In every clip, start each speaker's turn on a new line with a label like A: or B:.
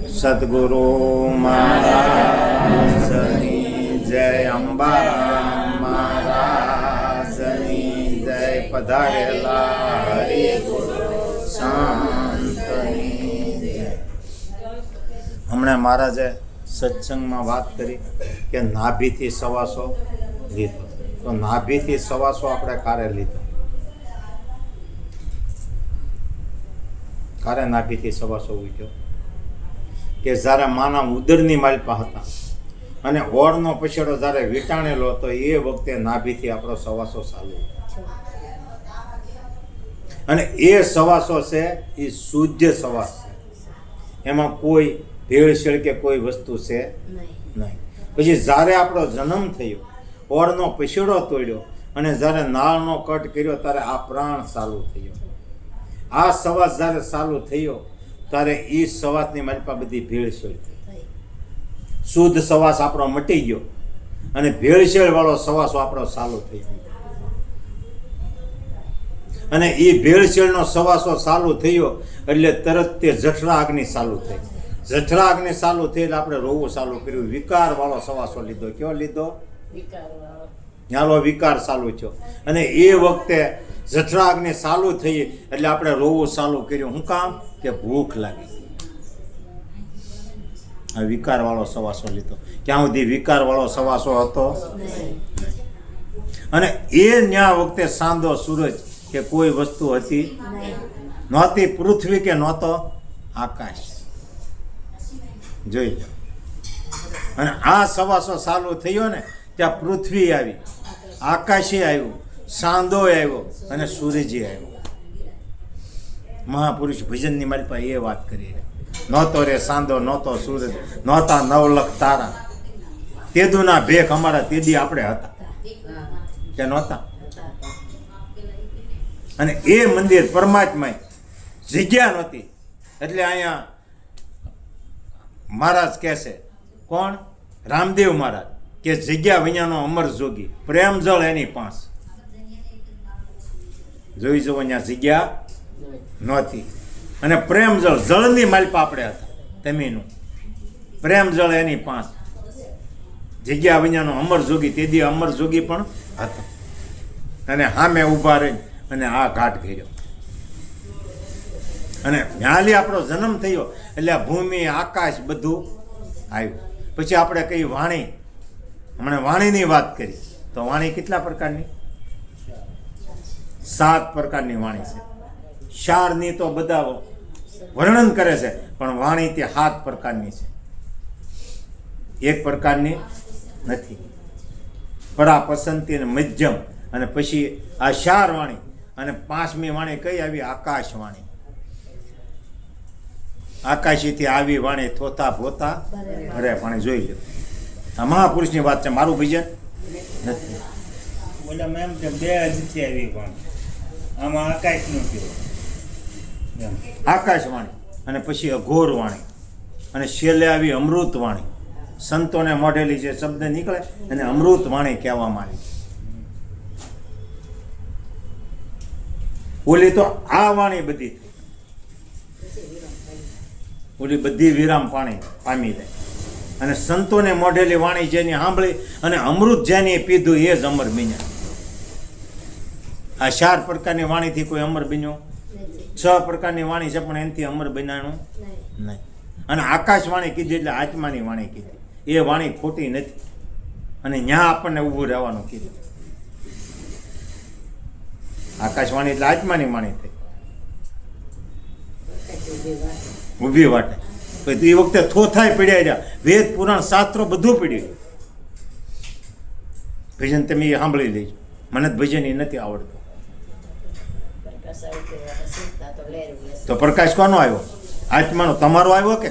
A: સદગુરુ મહારાજની જય અંબારામ મહારાજની જય પધારેલા હરિ સંતની જય હમણાં મહારાજે સત્સંગમાં વાત કરી કે નાભીથી સવાસો લીધો તો નાભીથી સવાસો આપણે કારે લીધો કારે નાભીથી સવાસો ઉઠ્યો કે જ્યારે માના ઉદરની માલપા હતા. અને ઓળનો પછેડો જ્યારે વીંટાણેલો હતો એ વખતે નાભીથી આપણો સવાસો ચાલુ અને એ સવાસો છે એ શુદ્ધ સવાસ છે. એમાં કોઈ ભેળસેળ કે કોઈ વસ્તુ છે નહીં. પછી જ્યારે આપણો જન્મ થયો ઓળનો પછેડો તોડ્યો અને જ્યારે નાળનો કટ કર્યો ત્યારે આ પ્રાણ ચાલુ થયો. આ સવાસ જ્યારે ચાલુ થયો ત્યારે એ સવાસની મારી પાસે બધી ભેળસેળ થઈ શુદ્ધ સવાસ આપણો મટી ગયો. અને ભેળસેળ વાળો સવાસો આપણો ચાલુ ગયો. અને એ ભેળસેળનો સવાસો ચાલુ થયો એટલે તરત તે જઠરા અગ્નિ ચાલુ થઈ. જઠરા અગ્નિ ચાલુ થઈ એટલે આપણે રોવું ચાલુ કર્યું. વિકાર વાળો સવાસો લીધો. કયો લીધો? ન્યાલો વિકાર ચાલુ થયો. અને એ વખતે જઠરાગ્નિ સાલું થઈ એટલે આપણે રોવું સાલું કર્યું. શું કામ? કે ભૂખ લાગી. આ વિકારવાળો સવાસો લીધો. ક્યાં સુધી વિકારવાળો સવાસો હતો? અને એ ન્યા વખતે સાંદો સૂરજ કે કોઈ વસ્તુ હતી? નહોતી પૃથ્વી કે નહોતો? આકાશ. જોઈ લો. અને આ સવાસો ચાલુ થયો ને ત્યાં પૃથ્વી આવી. આકાશે આવ્યું. સાંદો આવ્યો અને સૂર્યજી આવ્યો. મહાપુરુષ ભજનની મારી પાસે એ વાત કરી નહોતો રે સાંધો, નહોતો સૂરજ, નહોતા નવલખ તારા. તેદુના ભેખ અમારા તેદી આપણે હતા. કે નહોતા? અને એ મંદિર પરમાત્મા જગ્યા નહોતી. એટલે અહીંયા મહારાજ કહે છે, કોણ? રામદેવ મહારાજ. કે જગ્યા વિનાનો અમર જોગી. પ્રેમ જળ એની પાંચ જોઈ જુઓ અહીંયા જગ્યા નહોતી. અને પ્રેમ જળ જળની માલપા આપણે હતા તમીનું પ્રેમ જળ એની પાંચ. જગ્યા વિનાનો અમર જોગી તેદી અમર જોગી પણ હતો. અને સામે ઊભા રહી અને આ ઘાટ ઘેર્યો. અને ન્યાલી આપણો જન્મ થયો, એટલે ભૂમિ, આકાશ બધું આવ્યું. પછી આપણે કઈ વાણી, હમણાં વાણીની વાત કરી. તો વાણી કેટલા પ્રકારની? સાત પ્રકારની વાણી છે. શારની તો બધા વર્ણન કરે છે, પણ વાણી તે સાત પ્રકારની છે. એક પ્રકારની નથી. પરા પસંતી અને મધ્યમ, અને પછી આ શાર વાણી અને પાંચમી વાણી કઈ આવી? આકાશવાણી આકાશીથી આવી વાણી થોતા ભોતા ભરે પાણી જોઈ લો. આ મહાપુરુષની વાત છે, મારું ભજન નથી.
B: ઓલા મેમ કે બે હજી આવી પણ આમાં આકાશનું કયો એમ.
A: આકાશવાણી અને પછી અઘોર વાણી અને છેલ્લે આવી અમૃત વાણી સંતોને મોઢેલી જે શબ્દ નીકળે એને અમૃત વાણી કહેવામાં આવી ઓલી તો આ વાણી બધી. ઓલી બધી વિરામ પાણી પામી જાય અને સંતોને મોઢેલી વાણી જેની સાંભળી અને અમૃત જેની પીધું એ જ અમર બન્યા આ ચાર પ્રકારની વાણીથી કોઈ અમર બન્યો? છ પ્રકારની વાણી છે પણ એનાથી અમર બનાણું નહીં. અને આકાશવાણી કીધી એટલે આત્માની વાણી કીધી. એ વાણી ખોટી નથી. અને ત્યાં આપણને ઊભું રહેવાનું કીધું. આકાશવાણી એટલે આત્માની વાણી થઈ. ઊભી વાટે. પછી એ વખતે થોથાય પીડ્યા રહ્યા. વેદ પુરાણ શાસ્ત્રો બધું પીડ્યું. ભજન તમે એ સાંભળી લેજો. મને ભજન એ નથી આવડતું. તો પ્રકાશ કોનો આવ્યો? આત્માનો. તમારો આવ્યો કે?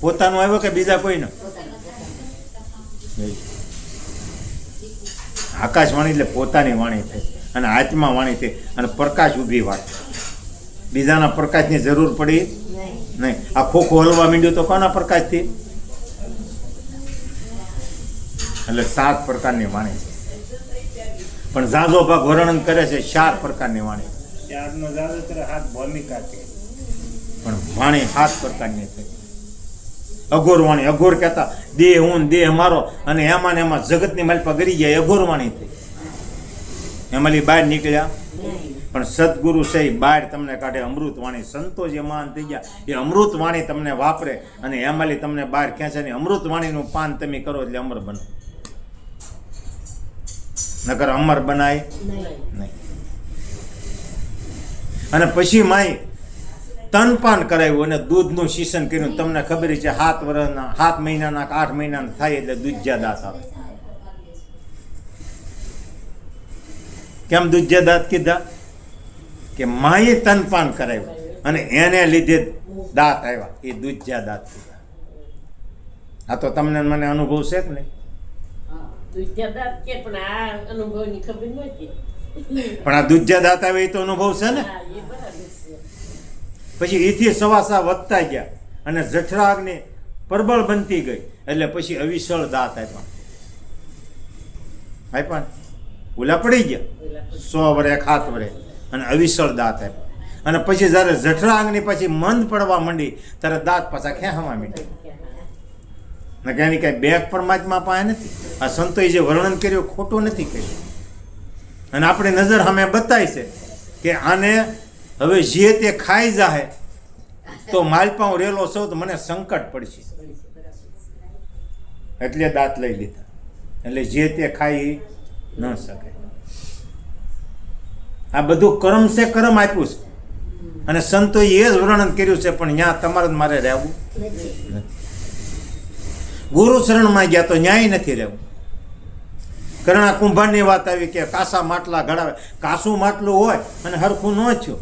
A: પોતાનો આવ્યો કે બીજા કોઈનો? આકાશવાણી એટલે પોતાની વાણી થઈ અને આત્મા વાણી થઈ અને પ્રકાશ ઊભી વાત. બીજાના પ્રકાશની જરૂર પડી નહીં. આ ખોખો હલવા માંડ્યું તો કોના પ્રકાશથી? એટલે સાત પ્રકારની વાણી છે. પણ ઝાઝો ભાગ વર્ણન કરે છે ચાર પ્રકારની વાણી.
B: ચારનો જ્યાદાતર હાથ ભૂમિકા છે
A: પણ વાણી સાત પ્રકારની છે. અઘોર વાણી અઘોર કહેતા દેહ હું દેહ મારો અને એમાં ને એમાં જગતની માલપા ગરી ગયા અઘોર વાણી થઈ એમાંથી બહાર નીકળ્યા. પણ સદગુરુ છે બહાર તમને કાઢે અમૃત વાણી. સંતો જે મહાન થઈ ગયા એ અમૃત વાણી તમને વાપરે અને એમાંથી તમને બહાર ખેંચે ને અમૃતવાણીનું પાન તમે કરો એટલે અમર બનો. નકર અમર બનાય? નહીં. અને પછી માય તનપાન કરાવ્યું અને દૂધનું શીશન કર્યું. તમને ખબર છે, સાત વર્ષના સાત મહિનાના આઠ મહિનાના થાય એટલે દૂધ્યા દાંત આવે કેમ દૂધ્યા દાંત કીધા? કે માએ તનપાન કરાવ્યું અને એને લીધે દાંત આવ્યા. એ દૂધ્યા દાંત કીધા. આ તો તમને મને અનુભવ છે કે નહીં?
C: પણ આ
A: દુજ્જા દાતા આવે એ તો અનુભવ છે ને? પછી એથી સવાસા વધતા ગયા અને જઠરાગને પ્રબળ બનતી ગઈ. એટલે પછી અવિસળ દાંત આપ્યા. આપ્યા ઓલા પડી ગયા? સો વરે ખાત વરે. અને અવિસળ દાંત આપ્યા. અને પછી જ્યારે જઠરાગ્નિ પછી મંદ પડવા માંડી ત્યારે દાંત પાછા ખેંચવા માંડ્યા ને કે એની કાંઈ બેગ પરમાત્મા પાસે નથી. આ સંતોએ જે વર્ણન કર્યું ખોટું નથી કર્યું. અને આપણી નજર સામે બતાવી છે કે આને હવે જે તે ખાઈ જાહે તો માલપાઉં રેલો સૌ તો મને સંકટ પડશે. એટલે દાંત લઈ લીધા. એટલે જે તે ખાઈ ન શકે. આ બધું કર્મ છે કર્મ આપ્યું છે. અને સંતોએ એ જ વર્ણન કર્યું છે, પણ ત્યાં તમારે જ મારે રહેવું ગુરુ શરણમાં ગયા તો ન્યાય નથી રહેવું કરણા કુંભારની વાત આવી કે કાસા માટલા ઘડાવે કાસું માટલું હોય અને હરખું ન થયું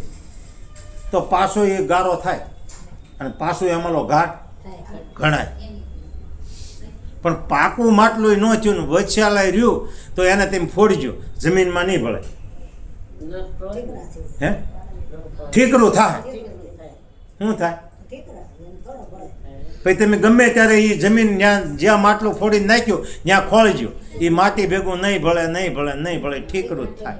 A: તો પાછો એ ગારો થાય. અને પાછું એમાંલો ઘાટ ઘણાય પણ પાકું માટલું ન થયું ને વચ્ચાલાય રહ્યું તો એને તેમ ફોડજો. જમીનમાં નહીં ભળે. હે? ઠીકરું થાય. શું થાય? પછી તમે ગમે ત્યારે એ જમીન જ્યાં જ્યાં માટલું ફોડીને નાખ્યું ત્યાં ખોળજો. એ માટી ભેગું નહીં ભળે નહીં ભળે નહીં ભળે, ઠીકરું જ થાય.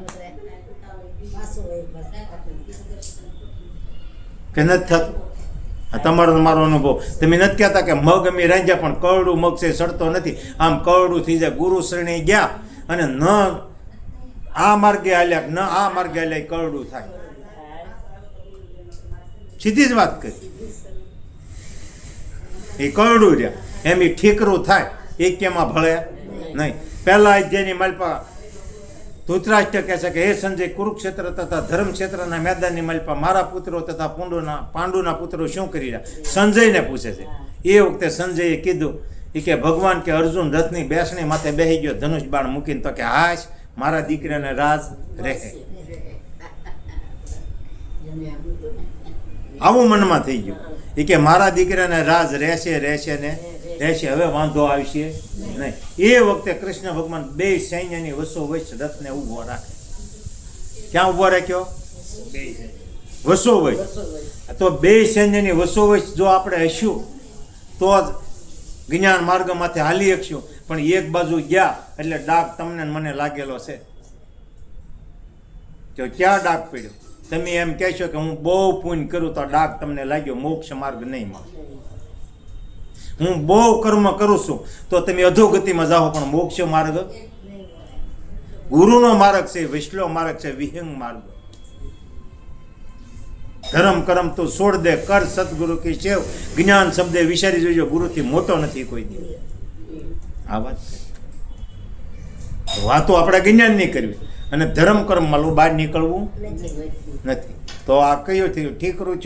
A: કે નથી થતું? તમારો મારો અનુભવ. તમે નથી કહેતા કે મગ અમે રાંધ્યા, પણ કરડું મગ છે સડતો નથી. આમ કરડું થઈ જાય. ગુરુ શ્રેણી ગયા અને ન આ માર્ગે હાલ્યા, ન આ માર્ગે હાલ્યા કરડું થાય. સીધી જ વાત કરી. એ કરડું રહ્યા. એમ એ ઠીકરું થાય. એ કેમાં ભળે? નહીં. પહેલા જેની માલપા ધૃતરાષ્ટ્ર કહે છે કે, હે સંજય, કુરુક્ષેત્ર તથા ધર્મક્ષેત્રના મેદાનની માલપા મારા પુત્રો તથા પુંડુના, પાંડુના પુત્રો શું કરી રહ્યા? સંજયને પૂછે છે. એ વખતે સંજયે કીધું, એ કે ભગવાન કે અર્જુન રથની બેસણી માથે બેસી ગયો, ધનુષ બાણ મૂકીને તો કે, હાશ, મારા દીકરાને રાજ રહે. આવું મનમાં થઈ ગયું. એ કે મારા દીકરાને રાજ રહેશે રહેશે ને રહેશે. હવે વાંધો આવશે નહીં. એ વખતે કૃષ્ણ ભગવાન બે સૈન્યની વસો વચ્ચ રથને ઊભો રાખે. ક્યાં ઊભો રાખ્યો? વસો વૈશ તો બે સૈન્યની વસો વચ્ચ જો આપણે હશું તો જ જ્ઞાન માર્ગમાંથી હાલી શકશું પણ એક બાજુ ગયા એટલે ડાક તમને મને લાગેલો છે. તો ક્યાં ડાક પડ્યો. તમે એમ કહેશો કે હું બહુ પુણ્ય કરું તો ડાક તમને લાગ્યો, મોક્ષ માર્ગ નહીં મળે. હું બહુ કર્મ કરું છું તો તમે અધોગતિમાં જાઓ, પણ મોક્ષ માર્ગ? ગુરુનો માર્ગ છે વૈષ્ણવ માર્ગ છે, વિહંગ માર્ગ. ધર્મ કરમ તો છોડ દે, કર સદગુરુ કી સેવ. જ્ઞાન શબ્દે વિચારી જોજો, ગુરુથી મોટો નથી કોઈ દી આ વાત. વાતો આપણે જ્ઞાન નહીં કરવી. અને ધર્મ કર્મમાં બહાર નીકળવું નથી. તો આ કયું થયું? ઠીક ઠીકરું